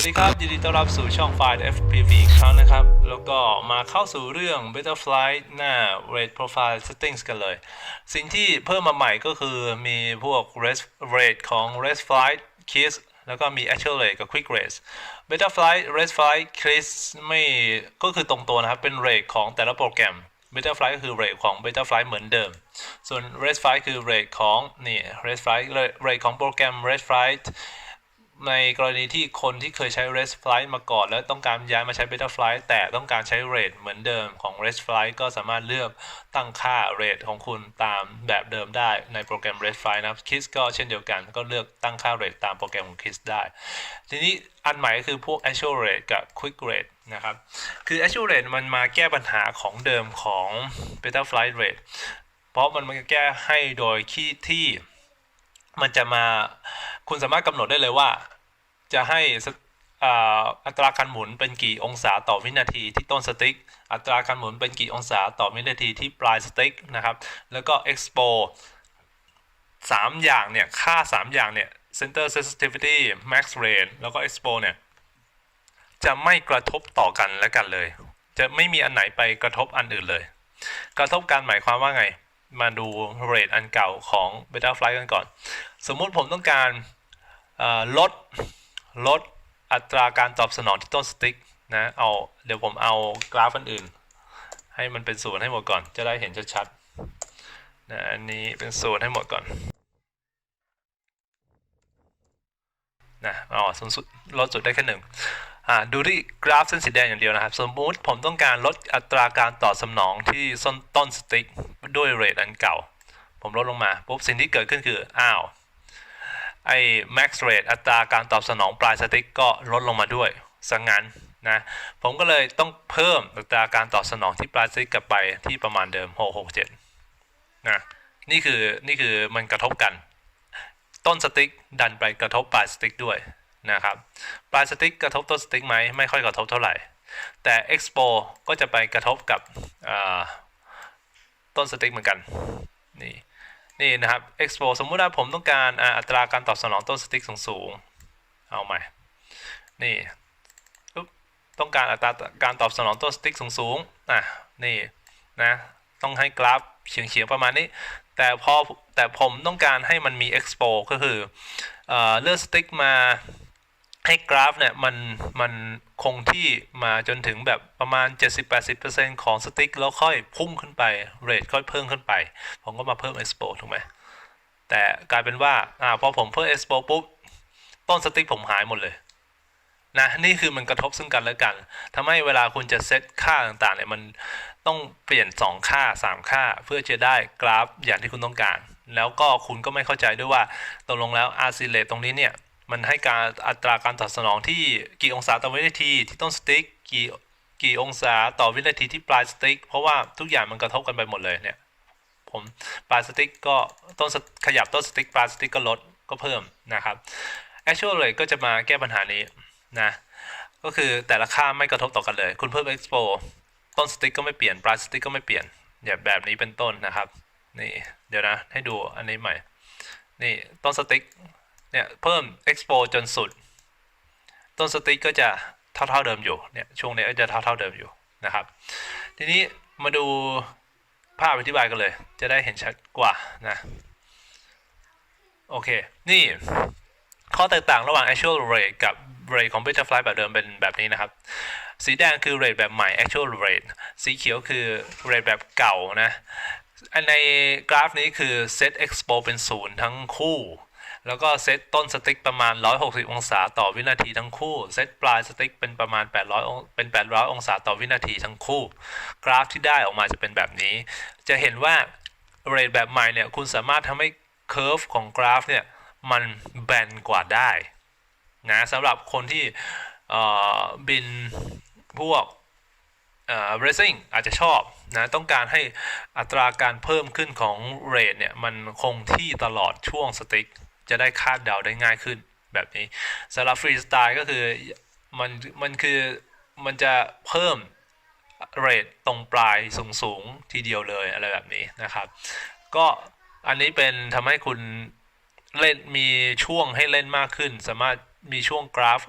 วัสดีครับยินดีต้อนรับสู่ช่องไฟล์ FPV อีกครั้งนะครับ แล้วก็มาเข้าสู่เรื่อง Betterfly หน้า Rate Profile Settings กันเลย สิ่งที่เพิ่มมาใหม่ก็คือมีพวก Rate Rate ของ Rate Flight Kiss แล้วก็มี Actual Rate กับ Quick Rate Betterfly Rate Flight Kiss ไม่ก็คือตรงตัวนะครับ เป็น Rate ของแต่ละโปรแกรม Betterfly ก็คือ Rate ของ Betterfly เหมือนเดิม ส่วน Rate Flight คือ Rate ของนี่ Rate Flight Rate ของโปรแกรม Rate Flight ในกรณีที่คนที่เคยใช้ REST Flight มาก่อน แล้วต้องการย้ายมาใช้ Betterfly แต่ต้องการใช้ rate เหมือนเดิมของ REST Flight ก็สามารถเลือกตั้งค่า rate ของคุณตามแบบเดิมได้ในโปรแกรม REST Flight นะครับ KISS ก็เช่นเดียวกัน ก็เลือกตั้งค่า rate ตามโปรแกรมของ KISS ได้ ทีนี้อันใหม่ก็คือพวก Actual Rate กับ Quick Rate นะครับ คือ Actual Rate มันมาแก้ปัญหาของเดิมของ Betterfly Rate เพราะมันมาแก้ให้โดยที่ที่มันจะมา คุณสามารถกำหนดได้เลยว่า จะให้อ,อัตราการหมุนเป็นกี่องศาต่อวินาทีที่ต้นสติ๊ก อัตราการหมุนเป็นกี่องศาต่อวินาทีที่ปลายสติ๊กนะครับ แล้วก็ expo สามอย่างเนี่ย ค่าสามอย่างเนี่ย center sensitivity max range แล้วก็ expo เนี่ย จะไม่กระทบต่อกันและกันเลย จะไม่มีอันไหนไปกระทบอันอื่นเลย กระทบกันหมายความว่าไง มาดูเรทอันเก่าของ Betterfly กันก่อน สมมุติผมต้องการ ลดลดอัตราการตอบสนองที่ต้นสติ๊กนะเอาเดี๋ยวผมเอากราฟอันอื่น ให้มันเป็นศูนย์ให้หมดก่อน จะได้เห็นชัดๆนะอันนี้เป็นศูนย์ให้หมดก่อนนะอ๋อสูงสุดลดสุดได้แค่หนึ่งอ่าดูที่กราฟเส้นสีแดงอย่างเดียวนะครับ สมมุติผมต้องการลดอัตราการตอบสนองที่ส้นต้นสติ๊กด้วยเรทอันเก่า ผมลดลงมาปุ๊บสิ่งที่เกิดขึ้นคือ อ้าว ไอ้ max rate อัตราการตอบสนองปลายสติ๊กก็ลดลงมาด้วยสังงั้นนะผมก็เลยต้องเพิ่มอัตราการตอบสนองที่ปลายสติ๊กกลับไปที่ประมาณเดิม 667นะนี่คือนี่คือมันกระทบกัน ต้นสติ๊กดันไปกระทบปลายสติ๊กด้วยนะครับปลายสติ๊กกระทบต้นสติ๊กไหมไม่ค่อยกระทบเท่าไหร่ แต่ expo ก็จะไปกระทบกับต้นสติ๊กเหมือนกันนี่ นี่นะครับ expo สมมุติว่าผมต้องการอัตราการตอบสนองต้นสติ๊กสูงๆ เอาใหม่ นี่ต้องการอัตราการตอบสนองต้นสติ๊กสูงๆอะนี่นะต้องให้กราฟเฉียงๆประมาณนี้ แต่พอแต่ผมต้องการให้มันมี expo ก็คือเอ่อเลือกสติ๊กมา ให้กราฟเนี่ยมันมันคงที่มาจนถึงแบบประมาณ 70-80%ของสติ๊กแล้วค่อยพุ่งขึ้นไปเรทค่อยเพิ่มขึ้นไป ผมก็มาเพิ่ม expo ถูกไหมแต่กลายเป็นว่าอ่าพอผมเพิ่ม expo ปุ๊บ ต้นสติ๊กผมหายหมดเลยนะนี่คือมันกระทบซึ่งกันและกันทำให้เวลาคุณจะเซตค่าต่างๆเนี่ยมันต้องเปลี่ยน 2 ค่า 3 ค่า เพื่อจะได้กราฟอย่างที่คุณต้องการ แล้วก็คุณก็ไม่เข้าใจด้วยว่าตกลงแล้ว r c rate ตรงนี้เนี่ย มันให้การอัตราการตอบสนองที่กี่องศาต่อวินาทีที่ต้นสติ๊กกี่กี่องศาต่อวินาทีที่ปลายสติ๊กเพราะว่าทุกอย่างมันกระทบกันไปหมดเลยเนี่ยผมปลายสติ๊กก็ต้นขยับต้นสติ๊กปลายสติ๊กก็ลดก็เพิ่มนะครับ actual rate ก็จะมาแก้ปัญหานี้นะก็คือแต่ละค่าไม่กระทบต่อกันเลย คุณเพิ่ม expo ต้นสติ๊กก็ไม่เปลี่ยนปลายสติ๊กก็ไม่เปลี่ยนแบบแบบนี้เป็นต้นนะครับนี่เดี๋ยวนะให้ดูอันนี้ใหม่นี่ต้นสติ๊ก เนี่ยเพิ่ม expo จนสุด ต้นสติ๊กก็จะเท่าเท่าๆเดิมอยู่เนี่ยช่วงนี้ก็จะเท่าเท่าๆเดิมอยู่นะครับ ทีนี้มาดูภาพอธิบายกันเลย จะได้เห็นชัดกว่านะโอเค นี่ข้อแตกต่างระหว่าง actual rate กับ rate ของ Betterfly แบบเดิมเป็นแบบนี้นะครับ สีแดงคือ rate แบบใหม่ actual rate สีเขียวคือ rate แบบเก่านะอันในกราฟนี้คือ set expo เป็นศูนย์ทั้งคู่ แล้วก็เซตต้นสติ๊กประมาณ 160 องศาต่อวินาทีทั้งคู่ เซตปลายสติ๊กเป็นประมาณ 800องเป็น 800 องศาต่อวินาทีทั้งคู่ กราฟที่ได้ออกมาจะเป็นแบบนี้ จะเห็นว่าเรทแบบใหม่เนี่ย คุณสามารถทำให้เคอร์ฟของกราฟเนี่ย มันแบนกว่าได้นะสำหรับคนที่บินพวกเอ่อ racing อาจจะชอบนะต้องการให้อัตราการเพิ่มขึ้นของเรทเนี่ย มันคงที่ตลอดช่วงสติ๊ก จะได้คาดเดาได้ง่ายขึ้นแบบนี้สำหรับฟรีสไตล์ก็คือมันมันคือมันจะเพิ่มเรทตรงปลายสูงๆทีเดียวเลยอะไรแบบนี้นะครับ ก็อันนี้เป็นทำให้คุณเล่นมีช่วงให้เล่นมากขึ้น สามารถมีช่วงกราฟ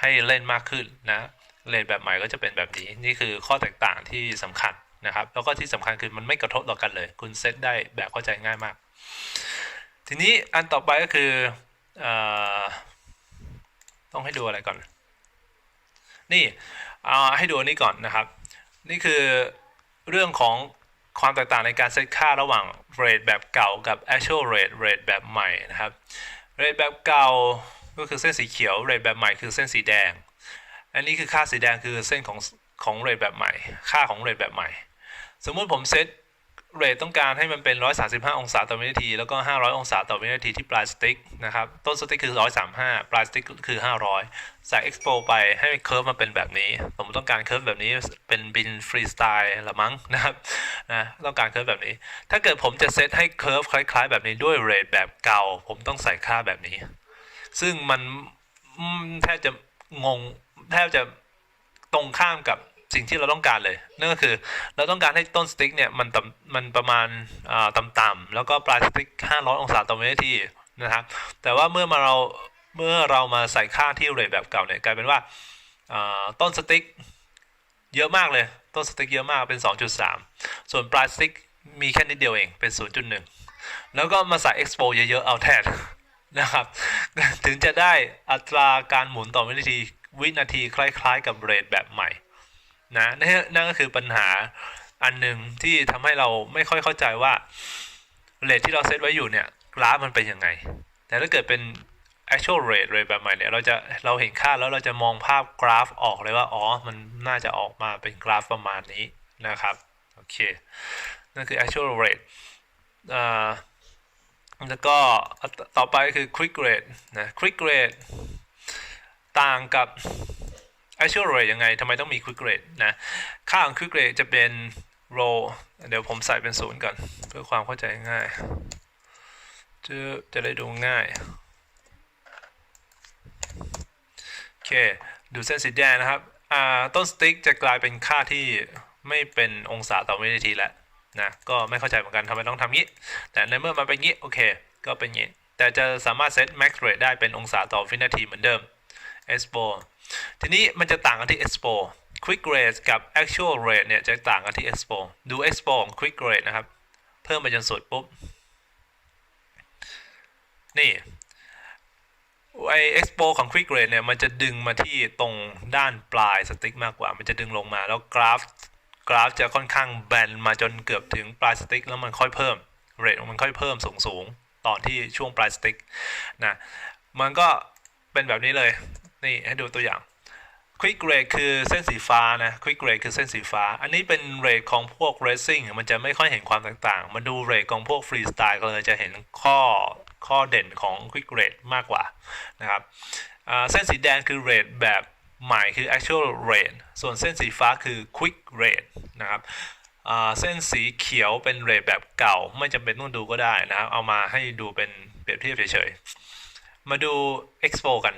ให้เล่นมากขึ้นนะเรทแบบใหม่ก็จะเป็นแบบนี้ นี่คือข้อแตกต่างที่สำคัญนะครับ แล้วก็ที่สำคัญคือมันไม่กระทบต่อกันเลย คุณเซตได้แบบเข้าใจง่ายมาก ทีนี้อันต่อไปก็คืออต้องให้ดูอะไรก่อน นี่เอาให้ดูนนี้ก่อนนะครับ นี่คือเรื่องของความแตกต่างในการเซตค่าระหว่าง rate แบบเก่ากับ actual rate rate แบบใหม่นะครับ rate แบบเก่าก็คือเส้นสีเขียว rate แบบใหม่คือเส้นสีแดง อันนี้คือค่าสีแดงคือเส้นของของ rate แบบใหม่ ค่าของ rate แบบใหม่ สมมุติผมเซต เรทต้องการให้มันเป็น 135 องศาต่อวินาที แล้วก็ 500 องศาต่อวินาทีที่ปลายสติ๊กนะครับ ต้นสติ๊กคือ 135 ปลายสติ๊กคือ 500 ใส่ expo ไปให้เค r ร์ฟมาเป็นแบบนี้ ผมต้องการเค r ร์ฟแบบนี้เป็นบินฟรีสไตล์ละมั้งนะครับนะต้องการเค r ร์ฟแบบนี้ ถ้าเกิดผมจะเซตให้เค r ร์ฟคล้ายๆ แบบนี้ด้วยเรทแบบเก่า ผมต้องใส่ค่าแบบนี้ ซึ่งมันแทบจะงงแทบจะตรงข้ามกับ สิ่งที่เราต้องการเลย นั่นก็คือเราต้องการให้ต้นสติ๊กเนี่ยมันต่ำมันประมาณอ่าต่ำๆแล้วก็ปลายสติ๊ก500 องศาต่อวินาทีนะครับ แต่ว่าเมื่อมาเราเมื่อเรามาใส่ค่าที่เรทแบบเก่าเนี่ยกลายเป็นว่าอ่าต้นสติ๊กเยอะมากเลย ต้นสติ๊กเยอะมากเป็น 2.3 ส่วนปลายสติ๊กมีแค่นิดเดียวเองเป็น 0.1 แล้วก็มาใส่ expo เยอะๆเอาแทนนะครับ ถึงจะได้อัตราการหมุนต่อวินาทีวินาทีคล้ายๆกับเรทแบบใหม่ นะนั่นก็คือปัญหาอันหนึ่งที่ทำให้เราไม่ค่อยเข้าใจว่าเรทที่เราเซตไว้อยู่เนี่ยกราฟมันเป็นยังไง แต่ถ้าเกิดเป็น actual rate rate แบบใหม่เนี่ยเราจะเราเห็นค่าแล้วเราจะมองภาพกราฟออกเลยว่า อ๋อ มันน่าจะออกมาเป็นกราฟประมาณนี้นะครับ โอเค นั่นคือ actual rate อ่าแล้วก็ต่อไปคือ quick rate นะ quick rate ต่างกับ actual rate ยังไงทำไมต้องมี quick rate นะ ค่าของ quick rate จะเป็น row เดี๋ยวผมใส่เป็นศูนย์ก่อน เพื่อความเข้าใจง่าย จะจะได้ดูง่าย โอเค ดูเส้นสีแดงนะครับอ่าต้นสติ๊กจะกลายเป็นค่าที่ไม่เป็นองศาต่อวินาทีแล้วนะก็ไม่เข้าใจเหมือนกันทำไมต้องทำงี้ แต่ในเมื่อมันเป็นงี้ โอเค ก็เป็นงี้ แต่จะสามารถเซต max rate ได้เป็นองศาต่อวินาทีเหมือนเดิม expo ทีนี้มันจะต่างกันที่ expo quick rate กับ actual rate เนี่ยจะต่างกันที่ expo ดู expo ของ quick rate นะครับ เพิ่มไปจนสุดปุ๊บ นี่ไอ expo ของ quick rate เนี่ย มันจะดึงมาที่ตรงด้านปลายสติ๊กมากกว่า มันจะดึงลงมาแล้วกราฟกราฟจะค่อนข้างแบนมาจนเกือบถึงปลายสติ๊กแล้วมันค่อยเพิ่มเรทมันค่อยเพิ่มสูงสูงตอนที่ช่วงปลายสติ๊กนะมันก็เป็นแบบนี้เลย นี่ให้ดูตัวอย่าง Quick Rate คือเส้นสีฟ้านะ Quick Rate คือเส้นสีฟ้า อันนี้เป็นเรทของพวก Racing มันจะไม่ค่อยเห็นความต่างๆ มาดูเรทของพวก Freestyle ก็เลยจะเห็นข้อข้อเด่นของ Quick Rate มากกว่านะครับเส้นสีแดงคือเรทแบบใหม่คือ actual rate ส่วนเส้นสีฟ้าคือ quick rate นะครับเส้นสีเขียวเป็นเรทแบบเก่า ไม่จำเป็นต้องดูก็ได้นะครับ เอามาให้ดูเป็นเปรียบเทียบเฉยๆ มาดู expo กัน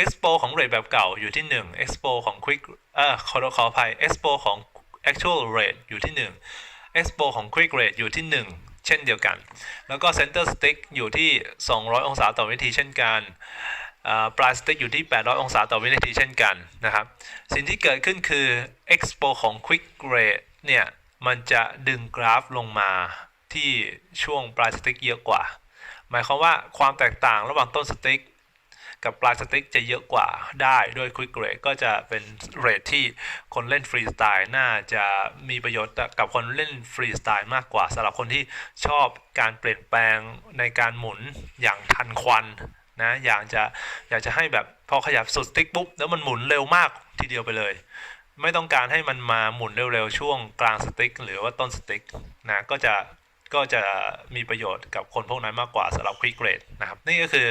expo ของเรทแบบเก่าอยู่ที่ 1 expo ของ quick เอ่อขอขออภัย expo ของ actual rate อยู่ที่ 1 expo ของ quick rate อยู่ที่ 1 เช่นเดียวกัน แล้วก็ center stick อยู่ที่ 200 องศาต่อวินาทีเช่นกันอ่าปลายสติ๊กอยู่ที่ 800 องศาต่อวินาทีเช่นกันนะครับ สิ่งที่เกิดขึ้นคือ expo ของ quick rate เนี่ย มันจะดึงกราฟลงมาที่ช่วงปลายสติ๊กเยอะกว่า หมายความว่าความแตกต่างระหว่างต้นสติ๊ก กับปลายสติ๊กจะเยอะกว่าได้ด้วย quick rate ก็จะเป็นเรทที่คนเล่นฟรีสไตล์น่าจะมีประโยชน์กับคนเล่นฟรีสไตล์มากกว่าสำหรับคนที่ชอบการเปลี่ยนแปลงในการหมุนอย่างทันควันนะอยากจะอยากจะให้แบบพอขยับสุดสติ๊กปุ๊บแล้วมันหมุนเร็วมากทีเดียวไปเลย ไม่ต้องการให้มันมาหมุนเร็วๆช่วงกลางสติ๊กหรือว่าต้นสติ๊กนะก็จะก็จะมีประโยชน์กับคนพวกนั้นมากกว่าสำหรับ quick rate นะครับ นี่ก็คือ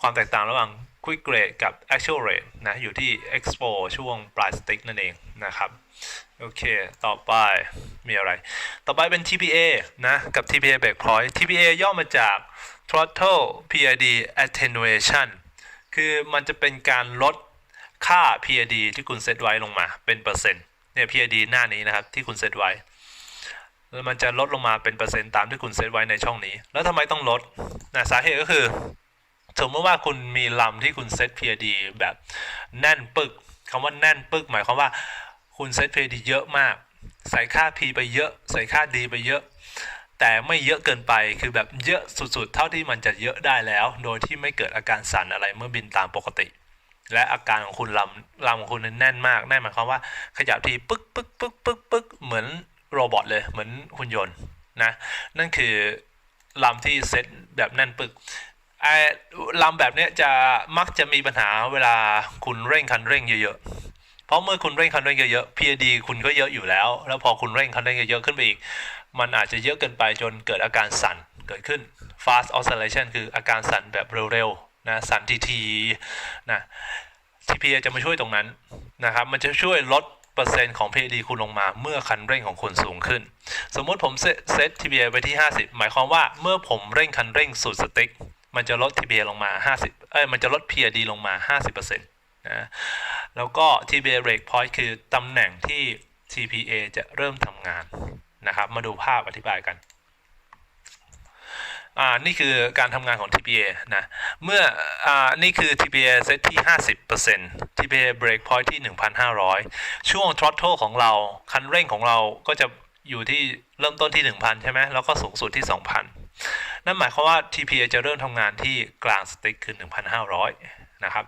ความแตกต่างระหว่าง quick rate กับ actual rate นะอยู่ที่ expo ช่วงปลายสติ๊กนั่นเองนะครับโอเค ต่อไปมีอะไร ต่อไปเป็น TPA นะ กับ TPA breakpoint TPA ย่อมาจาก throttle PID attenuation คือมันจะเป็นการลดค่า PID ที่คุณเซตไว้ลงมาเป็นเปอร์เซ็นต์เนี่ย PID หน้านี้นะครับที่คุณเซตไว้แล้วมันจะลดลงมาเป็นเปอร์เซ็นต์ตามที่คุณเซตไว้ในช่องนี้ แล้วทำไมต้องลดนะสาเหตุก็คือ สมมติว่าคุณมีลำที่คุณเซต PID แบบแน่นปึกคำว่าแน่นปึกหมายความว่าคุณเซต PID เยอะมาก ใส่ค่า P ไปเยอะ ใส่ค่า D ไปเยอะ แต่ไม่เยอะเกินไปคือแบบเยอะสุดๆ เท่าที่มันจะเยอะได้แล้ว โดยที่ไม่เกิดอาการสั่นอะไรเมื่อบินตามปกติ และอาการของคุณลำลำของคุณนแน่นมากแน่นหมายความว่าขยับทีปึ๊กปึ๊กปึ๊กปึ๊กปึ๊กเหมือนโรบอทเลยเหมือนหุ่นยนต์นะนั่นคือลำที่เซตแบบแน่นปึก ไอ้ลำแบบเนี้ยจะมักจะมีปัญหาเวลาคุณเร่งคันเร่งเยอะๆ เพราะเมื่อคุณเร่งคันเร่งเยอะๆ PID คุณก็เยอะอยู่แล้ว แล้วพอคุณเร่งคันเร่งเยอะๆขึ้นไปอีก มันอาจจะเยอะเกินไปจนเกิดอาการสั่นเกิดขึ้น fast oscillation คืออาการสั่นแบบเร็วๆ นะ สั่นทีๆนะ TPA จะมาช่วยตรงนั้นนะครับ มันจะช่วยลดเปอร์เซ็นต์ของ PID คุณลงมาเมื่อคันเร่งของคุณสูงขึ้น สมมุติผมเซตเซต TPA ไปที่ 50 หมายความว่าเมื่อผมเร่งคันเร่งสุดสติ๊ก มันจะลด TPA ลงมา 50 เอ้ย มันจะลด PID ลงมา 50%นะ แล้วก็ TPA break point คือตำแหน่งที่ TPA จะเริ่มทำงานนะครับ มาดูภาพอธิบายกัน อ่า นี่คือการทำงานของ TPA นะ เมื่อ อ่า นี่คือ TPA เซตที่ 50% TPA break point ที่ 1,500 ช่วง throttle ของเรา คันเร่งของเราก็จะอยู่ที่เริ่มต้นที่ 1,000 ใช่ไหม แล้วก็สูงสุดที่ 2,000 นั่นหมายความว่า TPA จะเริ่มทำงานที่กลางสติ๊กคือ 1,500 นะครับ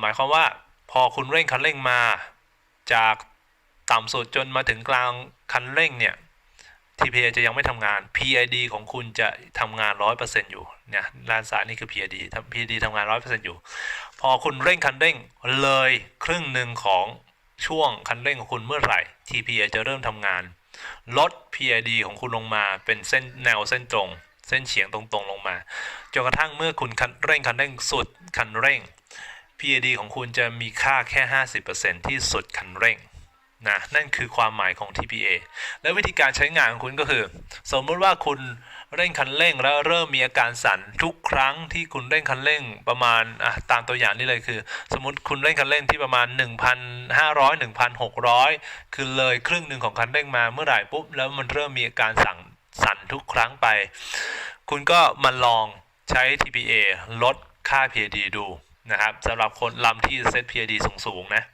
หมายความว่าพอคุณเร่งคันเร่งมาจากต่ำสุดจนมาถึงกลางคันเร่งเนี่ย TPA จะยังไม่ทำงาน PID ของคุณจะทำงาน 100%อยู่เนี่ยด้านซ้ายนี่คือ PID PID ทำงาน 100%อยู่ พอคุณเร่งคันเร่งเลยครึ่งหนึ่งของช่วงคันเร่งของคุณเมื่อไหร่ TPA จะเริ่มทำงาน ลด PID ของคุณลงมาเป็นเส้นแนวเส้นตรง เส้นเฉียงตรงๆลงมาจนกระทั่งเมื่อคุณคันเร่งคันเร่งสุดคันเร่ง PID ของคุณจะมีค่าแค่ 50%ที่สุดคันเร่งนะนั่นคือความหมายของ TPA และวิธีการใช้งานของคุณก็คือ สมมติว่าคุณเร่งคันเร่งแล้วเริ่มมีอาการสั่นทุกครั้งที่คุณเร่งคันเร่งประมาณอะตามตัวอย่างนี้เลยคือ สมมติคุณเร่งคันเร่งที่ประมาณ 1,500 1,600 คือเลยครึ่งหนึ่งของคันเร่งมาเมื่อไหร่ปุ๊บแล้วมันเริ่มมีอาการสั่น สั่นทุกครั้งไป คุณก็มาลองใช้ TPA ลดค่า PID ดูนะครับสำหรับคนลำที่เซต PID สูงๆนะ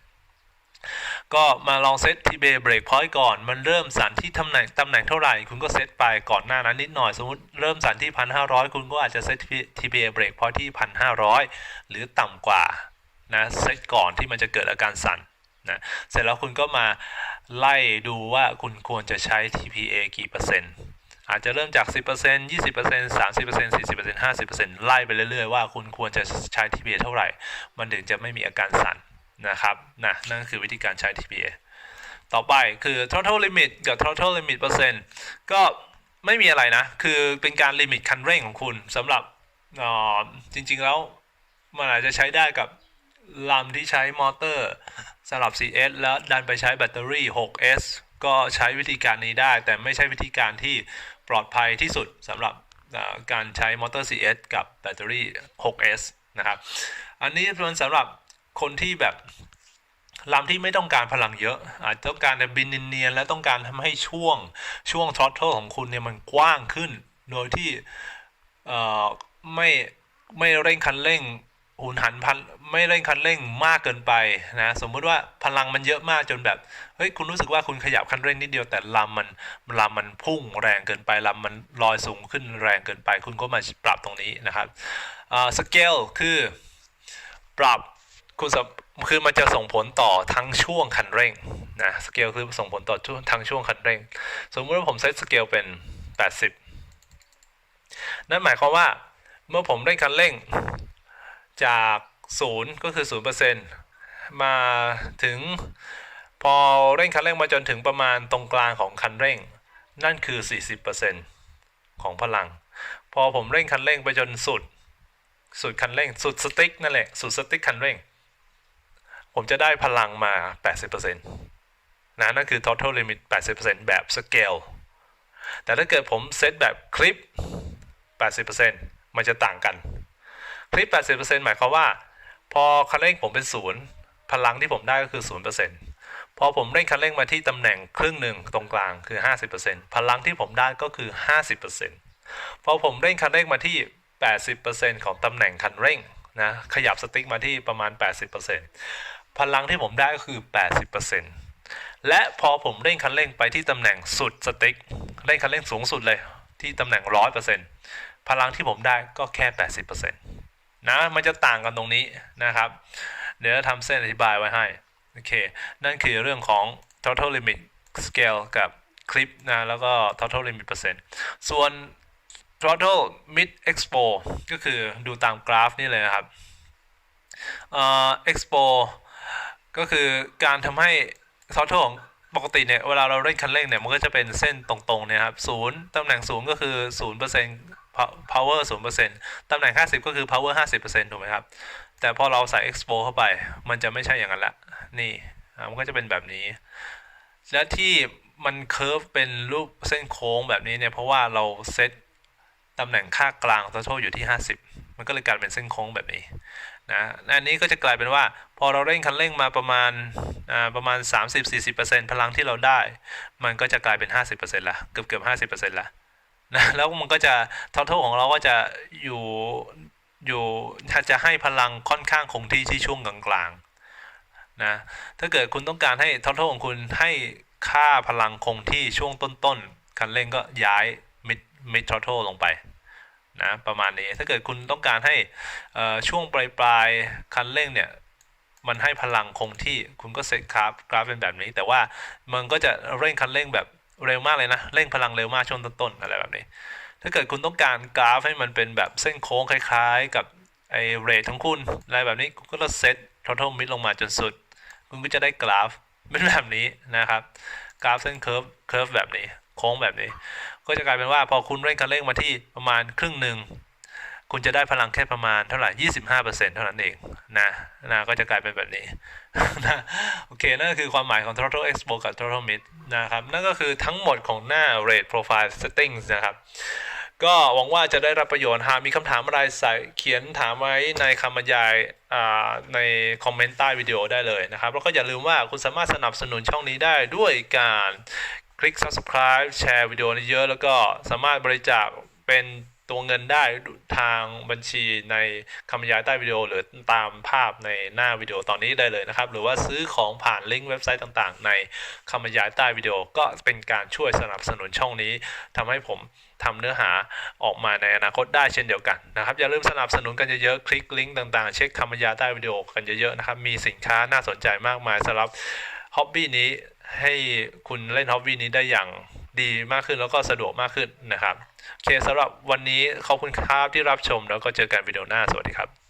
ก็มาลองเซต TPA break point ก่อน มันเริ่มสั่นที่ตำแหน่งตำแหน่งเท่าไหร่ คุณก็เซตไปก่อนหน้านั้นนิดหน่อย สมมติเริ่มสั่นที่ 1,500 คุณก็อาจจะเซต TPA break point ที่ 1,500 หรือต่ำกว่านะเซตก่อนที่มันจะเกิดอาการสั่นนะเสร็จแล้วคุณก็มาไล่ดูว่าคุณควรจะใช้ TPA กี่เปอร์เซ็นต์ อาจจะเริ่มจาก 10% 20% 30% 40% 50%ไล่ไปเรื่อยๆว่าคุณควรจะใช้ TPA เท่าไหร่ มันถึงจะไม่มีอาการสั่นนะครับนะนั่นคือวิธีการใช้ TPA ต่อไปคือ total limit กับ total limit เปอร์เซ็นต์ก็ไม่มีอะไรนะ คือเป็นการลิมิตคันเร่งของคุณสำหรับออจริงๆแล้วมันอาจจะใช้ได้กับลำที่ใช้มอเตอร์สำหรับ CS แล้วดันไปใช้แบตเตอรี่ 6S ก็ใช้วิธีการนี้ได้ แต่ไม่ใช่วิธีการที่ ปลอดภัยที่สุดสำหรับการใช้มอเตอร์ CS กับแบตเตอรี่ 6S นะครับ อันนี้เป็นสำหรับคนที่แบบลำที่ไม่ต้องการพลังเยอะ อาจจะต้องการแต่บินเนียนและต้องการทำให้ช่วงช่วงทรอตเทิลของคุณเนี่ยมันกว้างขึ้น โดยที่ไม่ไม่เร่งคันเร่ง หุนหันพันไม่เร่งคันเร่งมากเกินไปนะสมมุติว่าพลังมันเยอะมากจนแบบเฮ้ยคุณรู้สึกว่าคุณขยับคันเร่งนิดเดียวแต่ลำมันลำมันพุ่งแรงเกินไปลำมันลอยสูงขึ้นแรงเกินไป คุณก็มาปรับตรงนี้นะครับสเกลคือปรับคุณคือมันจะส่งผลต่อทั้งช่วงคันเร่งนะสเกลคือส่งผลต่อช่วงทั้งช่วงคันเร่ง สมมติว่าผมเซตสเกลเป็น 80 นั่นหมายความว่าเมื่อผมเร่งคันเร่ง จาก 0 ก็คือ 0%มาถึงพอเร่งคันเร่งมาจนถึงประมาณตรงกลางของคันเร่ง นั่นคือ 40%ของพลัง พอผมเร่งคันเร่งไปจนสุด สุดคันเร่ง สุดสติ๊กนั่นแหละ สุดสติ๊กคันเร่ง ผมจะได้พลังมา 80%นะนั่นคือ total limit 80%แบบ scale แต่ถ้าเกิดผมเซตแบบคลิป 80%มันจะต่างกัน คลิป80%หมายความว่า พอคันเร่งผมเป็นศูนย์พลังที่ผมได้ก็คือ0%พอผมเร่งคันเร่งมาที่ตำแหน่งครึ่งหนึ่งตรงกลางคือ 50%พลังที่ผมได้ก็คือ 50%พอผมเร่งคันเร่งมาที่ 80%ของตำแหน่งคันเร่งนะขยับสติ๊กมาที่ประมาณ 80%พลังที่ผมได้ก็คือ 80%และพอผมเร่งคันเร่งไปที่ตำแหน่งสุดสติ๊กเร่งคันเร่งสูงสุดเลยที่ตำแหน่ง 100%พลังที่ผมได้ก็แค่ 80% นะมันจะต่างกันตรงนี้นะครับ เดี๋ยวจะทำเส้นอธิบายไว้ให้โอเคนั่นคือเรื่องของ total limit scale กับคลิปนะแล้วก็ total limit เปอร์เซ็นต์ส่วน total mid expo ก็คือดูตามกราฟนี่เลยนะครับเอ่อ expo ก็คือการทำให้ total ของปกติเนี่ยเวลาเราเร่งคันเร่งเนี่ยมันก็จะเป็นเส้นตรงๆเนี่ยครับศูนย์ตำแหน่งศูนย์ก็คือ0% power 0%ตำแหน่ง 50 ก็คือ power 50%ถูกไหมครับ แต่พอเราใส่ expo เข้าไป มันจะไม่ใช่อย่างนั้นละ นี่ มันก็จะเป็นแบบนี้ และที่มันเคอร์ฟเป็นรูปเส้นโค้งแบบนี้เนี่ย เพราะว่าเราเซตตำแหน่งค่ากลาง total อยู่ที่ 50 มันก็เลยกลายเป็นเส้นโค้งแบบนี้นะอันนี้ก็จะกลายเป็นว่า พอเราเร่งคันเร่งมาประมาณอ่าประมาณ 30-40%พลังที่เราได้ มันก็จะกลายเป็น 50%ละเกือบเกือบ50%ละ นะแล้วมันก็จะ total ของเราก็จะอยู่อยู่ถ้าจะให้พลังค่อนข้างคงที่ที่ช่วงกลางๆนะถ้าเกิดคุณต้องการให้ total ของคุณให้ค่าพลังคงที่ช่วงต้นๆคันเร่งก็ย้าย mid mid total ลงไปนะประมาณนี้ถ้าเกิดคุณต้องการให้ช่วงปลายปลายคันเร่งเนี่ยมันให้พลังคงที่คุณก็เซตกราฟกราฟเป็นแบบนี้ แต่ว่ามันก็จะเร่งคันเร่งแบบ เร็วมากเลยนะเร่งพลังเร็วมากช่วงต้นๆอะไรแบบนี้ ถ้าเกิดคุณต้องการกราฟให้มันเป็นแบบเส้นโค้งคล้ายๆ กับไอเรทของคุณอะไรแบบนี้คุณก็ต้องเซต total mid ลงมาจนสุด คุณก็จะได้กราฟเป็นแบบนี้นะครับ กราฟเส้นเคิร์ฟเคิร์ฟแบบนี้ โค้งแบบนี้ ก็จะกลายเป็นว่าพอคุณเร่งคันเร่งมาที่ประมาณครึ่งหนึ่ง คุณจะได้พลังแค่ประมาณเท่าไหร่25%เปอร์เซ็นเท่านั้นเองนะนะก็จะกลายเป็นแบบนี้นะโอเค นั่นก็คือความหมายของ total expo กับ total mid นะครับ นั่นก็คือทั้งหมดของหน้า rate profile settings นะครับ ก็หวังว่าจะได้รับประโยชน์ หากมีคำถามอะไรใส่เขียนถามไว้ในคำบรรยายอ่าในคอมเมนต์ใต้วิดีโอได้เลยนะครับ แล้วก็อย่าลืมว่าคุณสามารถสนับสนุนช่องนี้ได้ด้วยการคลิก subscribe แชร์วิดีโอนี้เยอะ แล้วก็สามารถบริจาคเป็น ตัวเงินได้ทางบัญชีในคำบรรยายใต้วิดีโอหรือตามภาพในหน้าวิดีโอตอนนี้ได้เลยนะครับ หรือว่าซื้อของผ่านลิงก์เว็บไซต์ต่างๆ ในคำบรรยายใต้วิดีโอก็เป็นการช่วยสนับสนุนช่องนี้ทำให้ผมทำเนื้อหาออกมาในอนาคตได้เช่นเดียวกันนะครับ อย่าลืมสนับสนุนกันเยอะๆคลิกลิงก์ต่างๆ เช็คคำบรรยายใต้วิดีโอกันเยอะๆนะครับมีสินค้าน่าสนใจมากมายสำหรับฮ็อบบี้นี้ให้คุณเล่นฮ็อบบี้นี้ได้อย่างดีมากขึ้นแล้วก็สะดวกมากขึ้นนะครับ โอเคสำหรับวันนี้ขอบคุณครับที่รับชมแล้วก็เจอกันวิดีโอหน้าสวัสดีครับ